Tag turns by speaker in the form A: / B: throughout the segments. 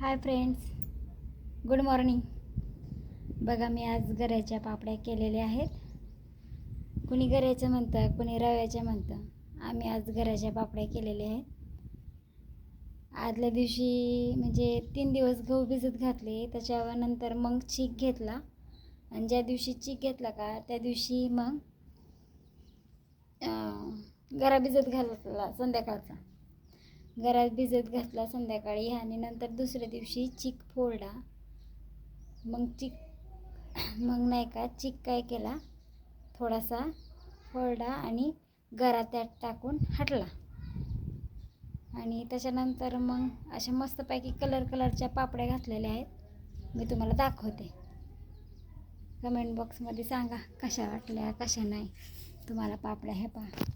A: Hi friends good morning. बघा मी आज गऱ्याच्या पापड्या केलेल्या आहेत. कुणी गऱ्याचं म्हणतं कुणी रव्याच्या म्हणतं. आम्ही आज गऱ्याच्या पापड्या केलेल्या आहेत. आदल्या दिवशी म्हणजे तीन दिवस गहू भिजत घातले त्याच्यावर नंतर मग चीक घेतला. आणि ज्या दिवशी चीक घेतला का त्या दिवशी मग घराभिजत गरा भिजत संध्याकाळचा. घरात भिजत घातला संध्याकाळी आणि नंतर दुसऱ्या दिवशी चिक फोडला. मग चिक मग नाही का चिक काय केला? थोडासा फोडला आणि गरा त्यात टाकून हटला. आणि त्याच्यानंतर मग अशा मस्तपैकी कलर कलरच्या पापड्या घातलेल्या आहेत. मी तुम्हाला दाखवते. कमेंट बॉक्समध्ये सांगा कशा वाटल्या कशा नाही. तुम्हाला पापड्या हे पहा.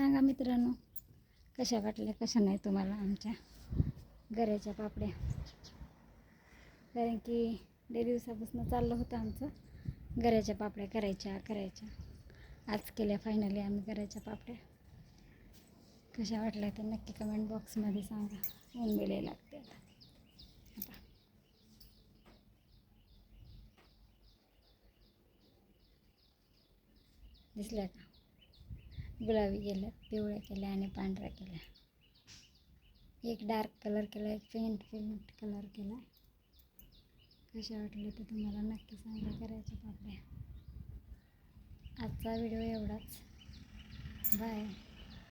A: सांगा मित्रांनो कशा वाटल्या कशा नाही तुम्हाला आमच्या गऱ्याच्या पापड्या? कारण की लई दिवसापासून चाललं होतं आमचं गऱ्याच्या पापड्या करायच्या करायच्या. आज केल्या फायनली आम्ही गऱ्याच्या पापड्या. कशा वाटल्या तर नक्की कमेंट बॉक्समध्ये सांगा. ऊन बिले लागते आता. आता. दिसल्या का? गुलाबी केल्या पिवळ्या केल्या आणि पांढऱ्या केल्या एक डार्क कलर केला एक पेंट पेंट कलर केला. कशा वाटले ते तुम्हाला नक्की सांगा करायच्या पापड्या आजचा व्हिडिओ एवढाच. बाय